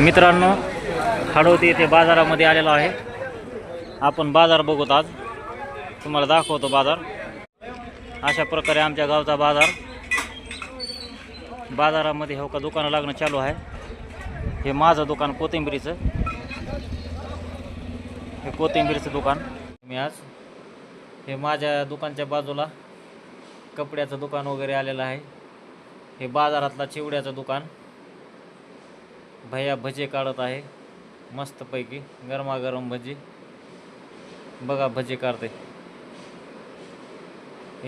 मित्रांनो हाडोती येथे बाजारामध्ये आलेलो आहे. आपण बाजार बघूत आज. तुम्हाला दाखवतो बाजार. अशा प्रकारे आमच्या गावचा बाजार. बाजारामध्ये हो का दुकानं लागणं चालू आहे. हे माझं दुकान कोथिंबीरीचं. हे कोथिंबीरीचं दुकान. मी आज हे माझ्या दुकानच्या बाजूला कपड्याचं दुकान वगैरे आलेलं आहे. हे बाजारातला चिवड्याचं दुकान. भैया भजे काढत आहे. मस्तपैकी गरमागरम भजी. बघा भजी काढते.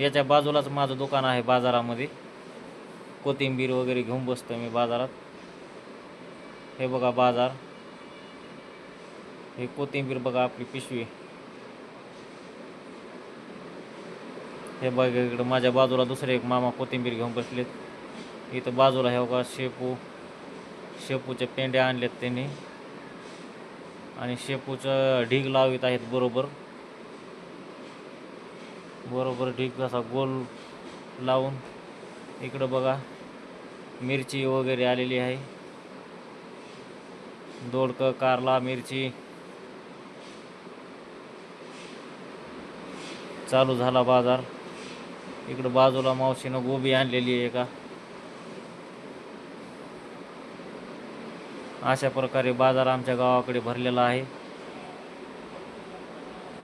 याच्या बाजूलाच माझं दुकान आहे बाजारामध्ये. कोथिंबीर वगैरे घेऊन बसतो मी बाजारात. हे बघा बाजार. हे कोथिंबीर बघा आपली पिशवी. हे बघा इकडं माझ्या बाजूला दुसरे एक मामा कोथिंबीर घेऊन बसलेत. इथं बाजूला हे बघा शेपू. शेपूचे पेंड्या आहेत त्यांनी. आणि शेपूचं ढीग लावित आहेत बरोबर. बरोबर ढीग असा गोल लावून. इकडं बघा मिरची वगैरे आलेली आहे. दोडकं कारला मिरची. चालू झाला बाजार. इकडं बाजूला मावशीनं गोबी आणलेली आहे का अशा प्रकारे बाजार आमच्या गावाकडे भरलेला आहे.